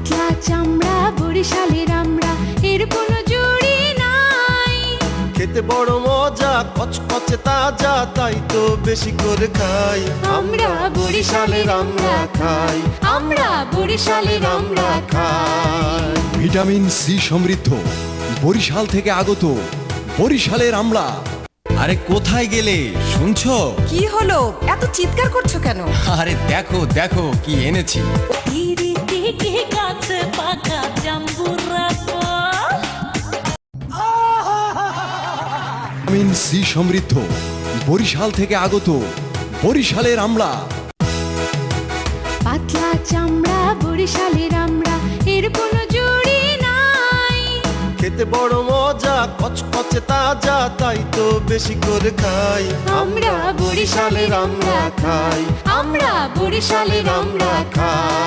পাতলা চামড়া বরিশালের আমরা। এর কোনো জুড়ি নাই। খেতে বড় মজা কচকচে তাজা তাই তো বেশি করে খাই। আমরা বরিশালের আমরা খাই। আমরা বরিশালের আমরা খাই। ভিটামিন সি সমৃদ্ধ। বরিশাল থেকে আগত বরিশালের আমলা আরে কোথায় গেলে শুনছো? কি হলো? এত চিৎকার করছ কেন? আরে দেখো দেখো কি এনেছি। ভিটামিন সি সমৃদ্ধ। বরিশাল থেকে আগত বরিশালের আমলা পাতলা চামড়া বরিশালের আমরা এর কোনো জুড়ি নাই। খেতে বড় মজা কচকচে তাজা তাই তো বেশি করে খাই। আমরা বরিশালের আমরা খাই। আমরা বরিশালের আমরা খাই।